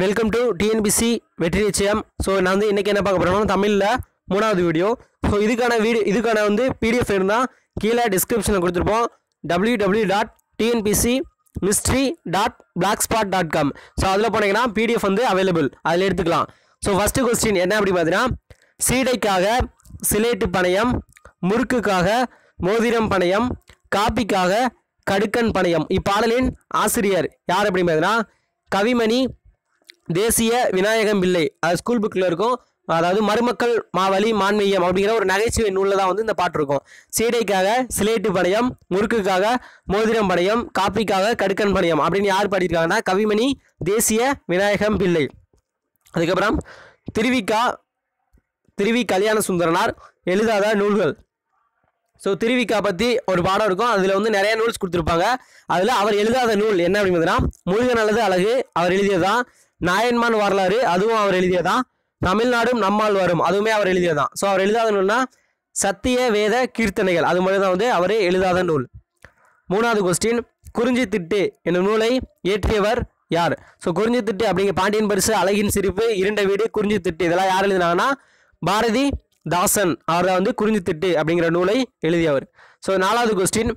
Welcome to TNPSC வெற்றி நிச்சயம். So நான் வந்து இன்றைக்கி என்ன பார்க்க போகிறோம்னா தமிழில் மூணாவது வீடியோ ஸோ இதுக்கான வீடியோ இதுக்கான வந்து பிடிஎஃப் இருந்தால் கீழே டிஸ்கிரிப்ஷனில் கொடுத்துருப்போம். W W dot TNPSC mystery dot blogspot dot com so அதில் போனீங்கன்னா பிடிஎஃப் வந்து அவைலபிள் அதில் எடுத்துக்கலாம். ஸோ ஃபஸ்ட்டு கொஸ்டின் என்ன அப்படி பார்த்தீங்கன்னா சீடைக்காக சிலேட்டு பணையம் முறுக்குக்காக மோதிரம் பணையம் காப்பிக்காக கடுக்கன் பணையம். இப்பாடலின் ஆசிரியர் யார் அப்படின்னு பார்த்தீங்கன்னா கவிமணி தேசிய விநாயகம் பிள்ளை. அது ஸ்கூல் புக்கில் இருக்கும். அதாவது மருமக்கள் மாவழி மான்மீயம் அப்படிங்கிற ஒரு நகைச்சுவை நூலில் தான் வந்து இந்த பாட்டு இருக்கும். சீடைக்காக சிலேட்டு படையம் முறுக்குக்காக மோதிரம் படையம் காப்பிக்காக கடுக்கன் படையம் அப்படின்னு யார் பாடியிருக்காங்கன்னா கவிமணி தேசிய விநாயகம் பிள்ளை. அதுக்கப்புறம் திருவிக்கா திருவி கல்யாண சுந்தரனார் எழுதாத நூல்கள். ஸோ திருவிக்கா பற்றி ஒரு பாடம் இருக்கும். அதில் வந்து நிறைய நூல்ஸ் கொடுத்துருப்பாங்க. அதில் அவர் எழுதாத நூல் என்ன அப்படிங்கிறதுனா முருகன் அல்லது அழகு அவர் எழுதியதான் நாயன்மான் வரலாறு அதுவும் அவர் எழுதியதான். தமிழ்நாடும் நம்மால் வரும் அதுவுமே அவர் எழுதியதான். ஸோ அவர் எழுதாத நூல்னா சத்திய வேத கீர்த்தனைகள். அது மட்டும் தான் வந்து அவரே எழுதாத நூல். மூணாவது கொஸ்டின் குறிஞ்சி திட்டு என்னும் நூலை இயற்றியவர் யார்? ஸோ குறிஞ்சி திட்டு அப்படிங்க பாண்டியன் பரிசு அழகின் சிரிப்பு இருண்ட வீடு குறிஞ்சி திட்டு இதெல்லாம் யார் எழுதினாங்கன்னா பாரதி தாசன். அவர் தான் வந்து குறிஞ்சி திட்டு அப்படிங்கிற நூலை எழுதியவர். ஸோ நாலாவது கொஸ்டின்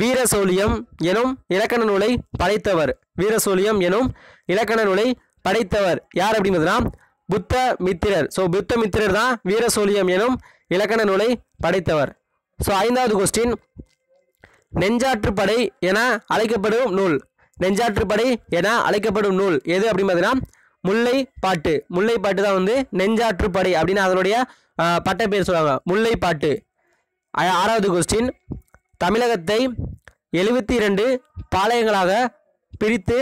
வீரசோழியம் எனும் இலக்கண நூலை படைத்தவர். வீரசோழியம் எனும் இலக்கண நூலை படைத்தவர் யார் அப்படிங்கிறதுனா புத்த மித்திரர். ஸோ புத்த மித்திரர் தான் வீரசோழியம் எனும் இலக்கண நூலை படைத்தவர். ஸோ ஐந்தாவது கொஸ்டின் நெஞ்சாற்றுப்படை என அழைக்கப்படும் நூல். நெஞ்சாற்றுப்படை என அழைக்கப்படும் நூல் எது அப்படிங்கிறதுனா முல்லை பாட்டு. முல்லை பாட்டு தான் வந்து நெஞ்சாற்றுப்படை அப்படின்னு அதனுடைய பட்ட பேர் சொல்லுவாங்க. முல்லை பாட்டு. ஆறாவது கொஸ்டின் தமிழகத்தை எழுபத்தி இரண்டு பாளையங்களாக பிரித்து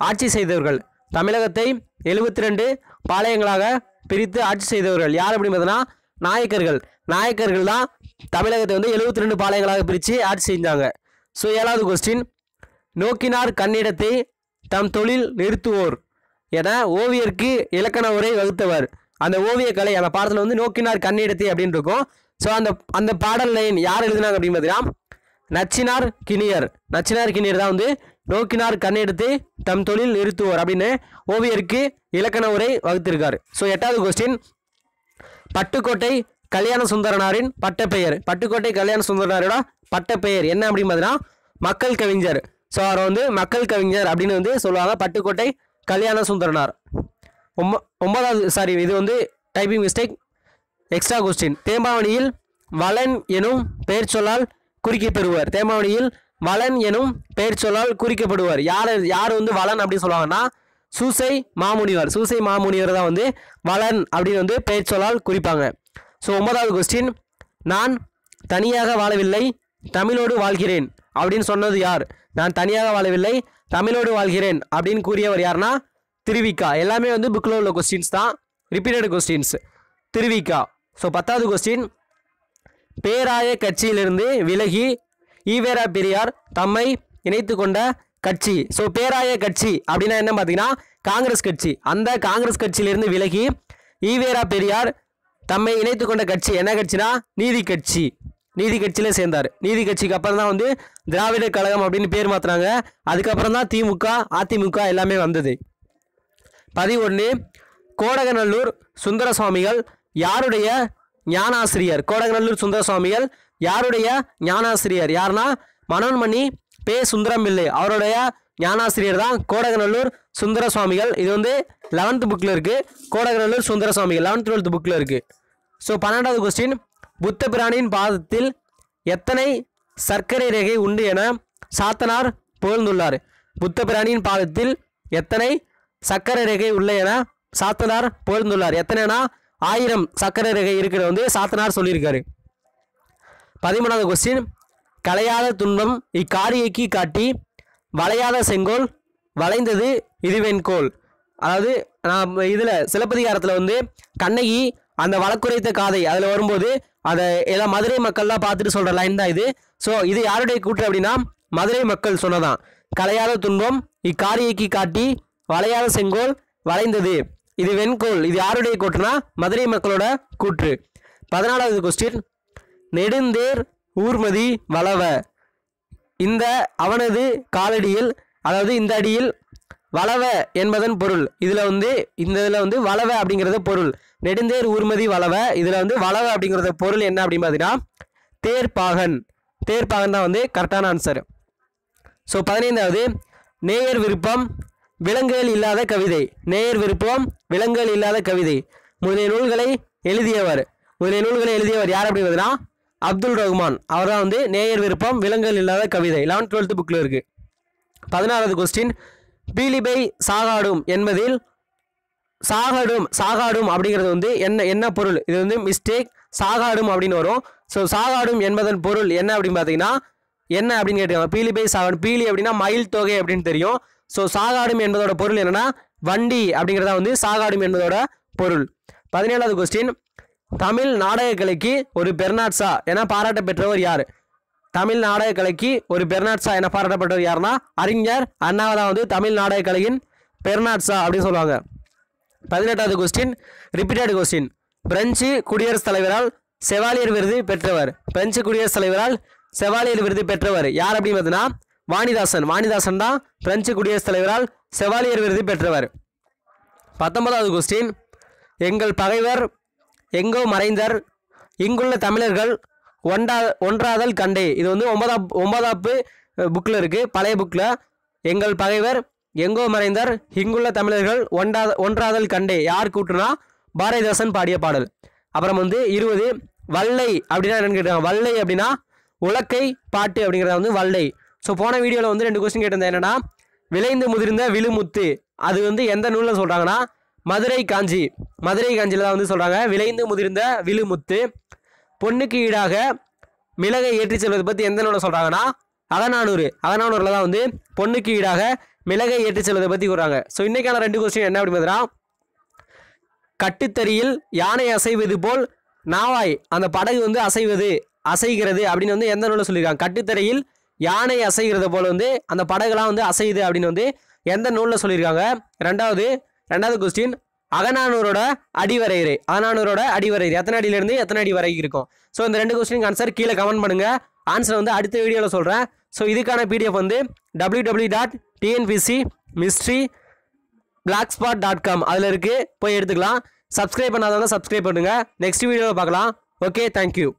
ஆட்சி செய்தவர்கள். தமிழகத்தை எழுபத்தி ரெண்டு பாளையங்களாக பிரித்து ஆட்சி செய்தவர்கள் யார் அப்படின்னு பார்த்தீங்கன்னா நாயக்கர்கள். நாயக்கர்கள் தான் தமிழகத்தை வந்து எழுபத்தி ரெண்டு பாளையங்களாக பிரித்து ஆட்சி செஞ்சாங்க. ஸோ ஏழாவது கொஸ்டின் நோக்கினார் கண்ணிடத்தை தம் தொழில் நிறுத்துவோர் என ஓவியருக்கு இலக்கண உரை வகுத்தவர். அந்த ஓவியக்கலை அந்த பாடத்தில் வந்து நோக்கினார் கண்ணிடத்தை அப்படின்னு இருக்கும். ஸோ அந்த அந்த பாடல் லைன் யார் எழுதினாங்க அப்படின்னு பார்த்தீங்கன்னா நச்சினார் கிணியர். நச்சினார் கிணியர் தான் வந்து நோக்கினார் கண்ணெடுத்து தம் தொழில் நிறுத்துவோர் அப்படின்னு ஓவியருக்கு இலக்கண உரை வகுத்திருக்கார். ஸோ எட்டாவது கொஸ்டின் பட்டுக்கோட்டை கல்யாண சுந்தரனாரின் பட்டப்பெயர். பட்டுக்கோட்டை கல்யாண சுந்தரனாரோட பட்டப்பெயர் என்ன அப்படின்னு பார்த்தீங்கன்னா மக்கள் கவிஞர். ஸோ அவர் வந்து மக்கள் கவிஞர் அப்படின்னு வந்து சொல்லுவாங்க. பட்டுக்கோட்டை கல்யாண சுந்தரனார். ஒம்ப ஒன்பதாவது சாரி இது வந்து டைப்பிங் மிஸ்டேக் எக்ஸ்ட்ரா கொஸ்டின் தேம்பாவணியில் வளன் எனும் பெயர் சொல்லால் குறிக்கப்பெறுவர் தேம்பாவணியில் வளன் எனும் பெயர் சொல்லால் குறிக்கப்படுவார். யார் யார் வந்து வளன் அப்படின்னு சொல்லுவாங்கன்னா சூசை மாமுனிவர். சூசை மாமுனிவர் தான் வந்து வளன் அப்படின்னு வந்து பெயர் சொல்லால் குறிப்பாங்க. ஸோ ஒன்பதாவது கொஸ்டின் நான் தனியாக வாழவில்லை தமிழோடு வாழ்கிறேன் அப்படின்னு சொன்னது யார்? நான் தனியாக வாழவில்லை தமிழோடு வாழ்கிறேன் அப்படின்னு கூறியவர் யாருன்னா திருவிக்கா. எல்லாமே வந்து புக்கில் உள்ள கொஸ்டின்ஸ் தான். Repeated questions Thiruvika. ஸோ பத்தாவது கொஸ்டின் பேராய கட்சியிலிருந்து விலகி ஈவேரா பெரியார் தம்மை இணைத்து கொண்ட கட்சி. ஸோ பேராய கட்சி அப்படின்னா என்ன பார்த்தீங்கன்னா காங்கிரஸ் கட்சி. அந்த காங்கிரஸ் கட்சியிலிருந்து விலகி ஈவேரா பெரியார் தம்மை இணைத்து கொண்ட கட்சி என்ன கட்சினா நீதி கட்சி. நீதி கட்சியில சேர்ந்தார். நீதி கட்சிக்கு அப்புறம் தான் வந்து திராவிட கழகம் அப்படின்னு பேர் மாற்றினாங்க அதுக்கப்புறம் தான் திமுக அதிமுக எல்லாமே வந்தது. பதினொன்று கோடகநல்லூர் சுந்தர சுவாமிகள் யாருடைய ஞானாசிரியர்? கோடகநல்லூர் சுந்தர சுவாமிகள் யாருடைய ஞானாசிரியர்? யாருன்னா மனோன்மணி பே. சுந்தரம் பிள்ளை அவருடைய ஞானாசிரியர் தான் கோடகநல்லூர் சுந்தர சுவாமிகள் இது வந்து லெவன்த் புக்கில் இருக்குது கோடகநல்லூர் சுந்தர சுவாமிகள் லெவன்த் டுவெல்த் புக்கில் இருக்குது ஸோ பன்னெண்டாவது கொஸ்டின் புத்த பிராணியின் பாதத்தில் எத்தனை சர்க்கரை ரேகை உண்டு என சாத்தனார் புகழ்ந்துள்ளார். புத்த பிராணியின் பாதத்தில் எத்தனை சர்க்கரை ரேகை உள்ள என சாத்தனார் புகழ்ந்துள்ளார். எத்தனைனா ஆயிரம் சர்க்கரை ரேகை இருக்கிற வந்து சாத்தனார் சொல்லியிருக்காரு. பதிமூணாவது கொஸ்டின் கலையாத துன்பம் இக்காரியைக்கு காட்டி வளையாத செங்கோல் வளைந்தது இதுவென்கோல் அதாவது நான் இதில் சிலப்பதிகாரத்தில் வந்து கண்ணகி அந்த வழக்குரைத்த காதை அதில் வரும்போது அதை எல்லாம் மதுரை மக்கள்லாம் பார்த்துட்டு சொல்கிற லைன் தான் இது. ஸோ இது யாருடைய கூற்று அப்படின்னா மதுரை மக்கள் சொன்னதான். கலையாத துன்பம் இக்காரியைக்கு காட்டி வளையாத செங்கோல் வளைந்தது இது வெண்கோல் இது யாருடைய கூற்றுனா மதுரை மக்களோட கூற்று. பதினாலாவது கொஸ்டின் நெடுந்தேர் ஊர்மதி வளவ. இந்த அவனது காலடியில் அதாவது இந்த அடியில் வளவ என்பதன் பொருள். இதில் வந்து இந்த இதில் வந்து வளவ அப்படிங்கிறது பொருள். நெடுந்தேர் ஊர்மதி வளவ இதில் வந்து வளவ அப்படிங்கிறத பொருள் என்ன அப்படின்னு பார்த்தீங்கன்னா தேர்ப்பாகன். தேர்ப்பாகன் தான் வந்து கரெக்டான ஆன்சர் ஸோ பதினைந்தாவது நேயர் விருப்பம் விலங்குகள் இல்லாத கவிதை. நேயர் விருப்பம் விலங்குகள் இல்லாத கவிதை. முதலிய நூல்களை எழுதியவர். முதலிய நூல்களை எழுதியவர் யார் அப்படின்னு பார்த்தீங்கன்னா அப்துல் ரஹ்மான் அவர் தான் வந்து நேயர் விருப்பம் விலங்குகள் இல்லாத கவிதை. லெவன்த் டுவெல்த்து புக்கில் இருக்குது பதினாறாவது கொஸ்டின் பீலிபை சாகாடும் என்பதில் சாகாடும் சாகாடும் அப்படிங்கிறது வந்து என்ன என்ன பொருள்? இது வந்து மிஸ்டேக் சாகாடும் அப்படின்னு வரும். ஸோ சாகாடும் என்பதன் பொருள் என்ன அப்படின்னு பார்த்தீங்கன்னா என்ன அப்படின்னு கேட்டுருக்காங்க. பீலிபை சாகாடும் பீலி அப்படின்னா மயில் தொகை அப்படின்னு தெரியும். ஸோ சாகாடும் என்பதோட பொருள் என்னன்னா வண்டி அப்படிங்கிறதா வந்து சாகாடும் என்பதோட பொருள். பதினேழாவது கொஸ்டின் தமிழ் நாடகக் கலைக்கு ஒரு பெர்னாட்ஸா என பாராட்ட பெற்றவர் யார்? தமிழ் நாடகக் கலைக்கு ஒரு பெர்னாட்ஸா என பாராட்டப்பட்டவர் யாருன்னா அறிஞர் அண்ணாவை தான் வந்து தமிழ் நாடகக் கலையின் பெர்னாட்ஸா அப்படின்னு சொல்லுவாங்க. பதினெட்டாவது கொஸ்டின் ரிப்பீட்டட் கொஸ்டின் பிரெஞ்சு குடியரசுத் தலைவரால் செவாலியர் விருது பெற்றவர். பிரெஞ்சு குடியரசுத் தலைவரால் செவாலியர் விருது பெற்றவர் யார் அப்படின்னு பார்த்தீங்கன்னா வாணிதாசன். வாணிதாசன் தான் பிரெஞ்சு குடியரசுத் தலைவரால் செவாலியர் விருது பெற்றவர். பத்தொன்பதாவது கொஸ்டின் எங்கள் பகைவர் எங்கோ மறைந்தர். இங்குள்ள தமிழர்கள் ஒன்றா ஒன்றாதல் கண்டே. இது வந்து ஒன்பதா ஒன்பதாப்பு புக்கில் இருக்குது பழைய புக்கில் எங்கள் பகைவர் எங்கோ மறைந்தர். இங்குள்ள தமிழர்கள் ஒன்றா ஒன்றாதல் கண்டே. யார் கூட்டுனா பாரதிதாசன் பாடிய பாடல். அப்புறம் வந்து இருபது வல்லை அப்படின்னா என்னன்னு கேட்டாங்க. வல்லை அப்படின்னா உலக்கை பாட்டு அப்படிங்கிறத வந்து வல்லை. ஸோ போன வீடியோவில் வந்து ரெண்டு கொஸ்டின் கேட்டிருந்தேன். என்னென்னா விளைந்து முதிர்ந்த விழுமுத்து. அது வந்து எந்த நூலில் சொல்கிறாங்கன்னா மதுரை காஞ்சி. மதுரை காஞ்சியில் தான் வந்து சொல்கிறாங்க விளைந்து முதிர்ந்த விழுமுத்து பொண்ணுக்கு ஈடாக மிளகை ஏற்றி செல்வதை பற்றி எந்த நூலை சொல்கிறாங்கன்னா அகநானூறு. அகநானூரில் தான் வந்து பொண்ணுக்கு ஈடாக மிளகை ஏற்றி செல்வதை பற்றி கூறாங்க ஸோ இன்றைக்கான ரெண்டு கொஸ்டின் என்ன அப்படின்னு கட்டுத்தறியில் யானை அசைவது போல் நாவாய் அந்த படகு வந்து அசைவது அசைகிறது அப்படின்னு வந்து எந்த நூலில் சொல்லியிருக்காங்க? கட்டுத்தறையில் யானை அசைகிறது போல் வந்து அந்த படகுலாம் வந்து அசையுது அப்படின்னு வந்து எந்த நூலில் சொல்லியிருக்காங்க? ரெண்டாவது ரெண்டாவது கொஸ்டின் அகநானூரோட அடிவரையறை. அகநானூரோட அடிவரையறை. எத்தனை அடியிலேருந்து எத்தனை அடி வரை இருக்கும்? ஸோ இந்த ரெண்டு கொஸ்டினுக்கு ஆன்சர் கீழே கமெண்ட் பண்ணுங்கள் ஆன்சர் வந்து அடுத்த வீடியோவில் சொல்கிறேன் ஸோ இதுக்கான பிடிஎஃப் வந்து W W dot TNPSC mystery blogspot dot com அதில் இருக்குது போய் எடுத்துக்கலாம். சப்ஸ்கிரைப் பண்ணாதவங்க சப்ஸ்கிரைப் பண்ணுங்கள் நெக்ஸ்ட் வீடியோவில் பார்க்கலாம். Okay thank you